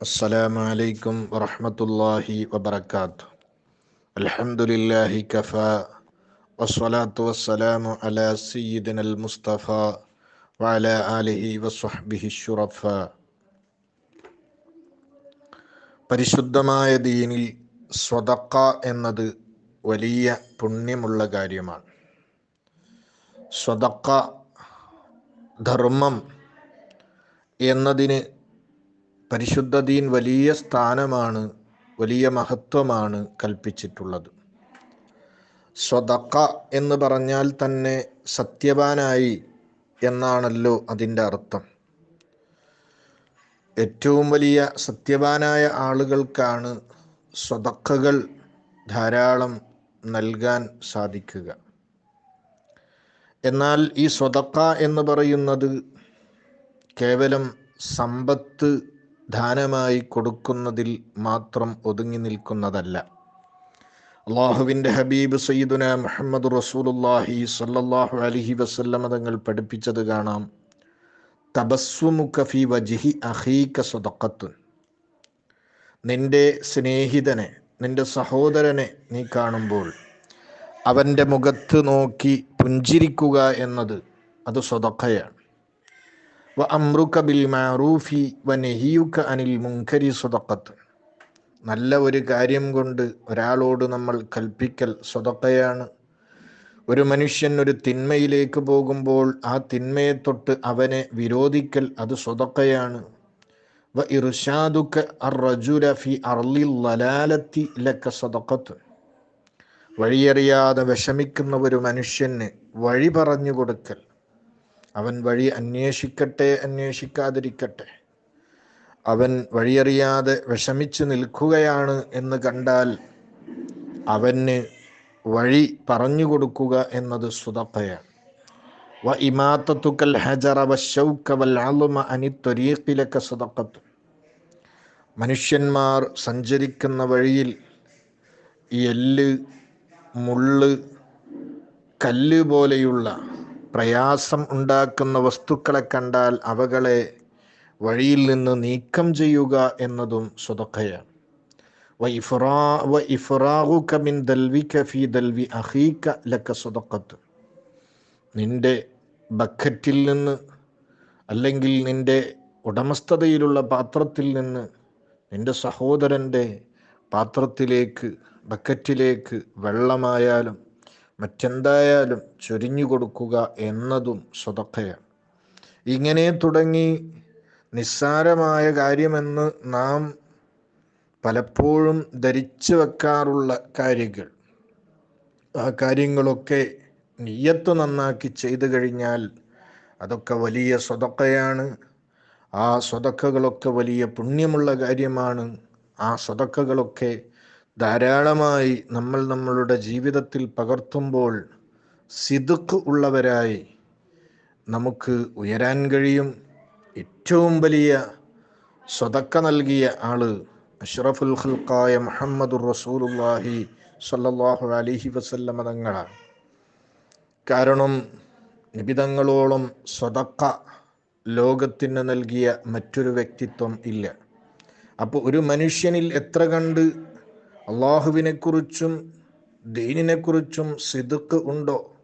السلام عليكم ورحمة الله وبركاته الحمد لله كفى والصلاة والسلام على سيدنا المصطفى وعلى آله وصحبه الشرفاء പരിശുദ്ധമായ ദീനിൽ സ്വതക്ക എന്നത് വലിയ പുണ്യമുള്ള കാര്യമാണ് സ്വതക്ക ധർമ്മം എന്നതിന് പരിശുദ്ധ ദീൻ വലിയ സ്ഥാനമാണ് വലിയ മഹത്വമാണ് കൽപ്പിച്ചിട്ടുള്ളത്. സ്വതക്ക എന്ന് പറഞ്ഞാൽ തന്നെ സത്യവാനായി എന്നാണല്ലോ അതിന്റെ അർത്ഥം. ഏറ്റവും വലിയ സത്യവാനായ ആളുകൾക്കാണ് സ്വതക്കകൾ ധാരാളം നൽകാൻ സാധിക്കുക. എന്നാൽ ഈ സ്വതക്ക എന്ന് പറയുന്നത് കേവലം സമ്പത്ത് ദാനമായി കൊടുക്കുന്നതിൽ മാത്രം ഒതുങ്ങി നിൽക്കുന്നതല്ല. അള്ളാഹുവിന്റെ ഹബീബ് സയ്യിദുന മുഹമ്മദ് റസൂലുല്ലാഹി സല്ലല്ലാഹു അലഹി വസല്ലമ തങ്ങൾ പഠിപ്പിച്ചത് കാണാം. ഫി വജിഹി അഹീക സ്വതക്കത്തുൻ നിന്റെ സ്നേഹിതനെ നിന്റെ സഹോദരനെ നീ കാണുമ്പോൾ അവന്റെ മുഖത്ത് നോക്കി പുഞ്ചിരിക്കുക എന്നത് അത് സ്വതക്കയാണ് ബിൽ വ അനിൽ മുങ്കരി നല്ല ഒരു കാര്യം കൊണ്ട് ഒരാളോട് നമ്മൾ കൽപ്പിക്കൽ സ്വതക്കയാണ് ഒരു മനുഷ്യൻ ഒരു തിന്മയിലേക്ക് പോകുമ്പോൾ ആ തിന്മയെ തൊട്ട് അവനെ വിരോധിക്കൽ അത് സ്വതക്കയാണ് വ അർറജുല ഫി വഴിയറിയാതെ വിഷമിക്കുന്ന ഒരു മനുഷ്യന് വഴി പറഞ്ഞു കൊടുക്കൽ അവൻ വഴി അന്വേഷിക്കട്ടെ അന്വേഷിക്കാതിരിക്കട്ടെ. അവൻ വഴിയറിയാതെ വിഷമിച്ചു നിൽക്കുകയാണ് എന്ന് കണ്ടാൽ അവന് വഴി പറഞ്ഞു കൊടുക്കുക എന്നത് സുതപ്പയാണ്. വ ഇമാത്തത്തുക്കൽ ഹജറ വശൗക്ക വൽ സുതപ്പത്തു മനുഷ്യന്മാർ സഞ്ചരിക്കുന്ന വഴിയിൽ എല്ല് മുള്ള് കല്ല് പോലെയുള്ള പ്രയാസം ഉണ്ടാക്കുന്ന വസ്തുക്കളെ കണ്ടാൽ അവകളെ വഴിയിൽ നിന്ന് നീക്കം ചെയ്യുക എന്നതും സ്വതക്കയാണ്. നിന്റെ ബക്കറ്റിൽ നിന്ന് അല്ലെങ്കിൽ നിന്റെ ഉടമസ്ഥതയിലുള്ള പാത്രത്തിൽ നിന്ന് നിന്റെ സഹോദരന്റെ പാത്രത്തിലേക്ക് ബക്കറ്റിലേക്ക് വെള്ളമായാലും മറ്റെന്തായാലും ചൊരിഞ്ഞു കൊടുക്കുക എന്നതും സ്വതക്കയാണ്. ഇങ്ങനെ തുടങ്ങി നിസ്സാരമായ കാര്യമെന്ന് നാം പലപ്പോഴും ധരിച്ചു വെക്കാറുള്ള കാര്യങ്ങൾ. ആ കാര്യങ്ങളൊക്കെ നീയത്ത് നന്നാക്കി ചെയ്തു കഴിഞ്ഞാൽ അതൊക്കെ വലിയ സ്വതക്കയാണ്. ആ സ്വതക്കകളൊക്കെ വലിയ പുണ്യമുള്ള കാര്യമാണ്. ആ സ്വതക്കകളൊക്കെ ധാരാളമായി നമ്മൾ നമ്മളുടെ ജീവിതത്തിൽ പകർത്തുമ്പോൾ സിതുക്ക് ഉള്ളവരായി നമുക്ക് ഉയരാൻ കഴിയും. ഏറ്റവും വലിയ സ്വതക്ക നൽകിയ ആൾ അഷ്റഫുൽ ഖൽക്കായ മുഹമ്മദുർ റസൂലുല്ലാഹി സല്ലല്ലാഹു അലിഹി വസല്ലമ തങ്ങളാണ്. കാരണം നിബിതങ്ങളോളം സ്വതക്ക ലോകത്തിന് നൽകിയ മറ്റൊരു വ്യക്തിത്വം ഇല്ല. അപ്പോൾ ഒരു മനുഷ്യനിൽ എത്ര കണ്ട് അള്ളാഹുവിനെക്കുറിച്ചും ദീനിനെക്കുറിച്ചും സിതുക്ക് ഉണ്ടോ?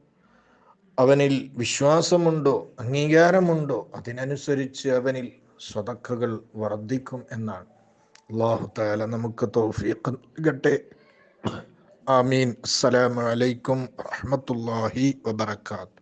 അവനിൽ വിശ്വാസമുണ്ടോ? അംഗീകാരമുണ്ടോ? അതിനനുസരിച്ച് അവനിൽ സ്വതക്കകൾ വർദ്ധിക്കും എന്നാണ്. അള്ളാഹു താല നമുക്ക് തൗഫീഖ് നൽകട്ടെ. ആമീൻ. അസ്സലാമലൈക്കും അലൈക്കും വബർക്കാത്ത്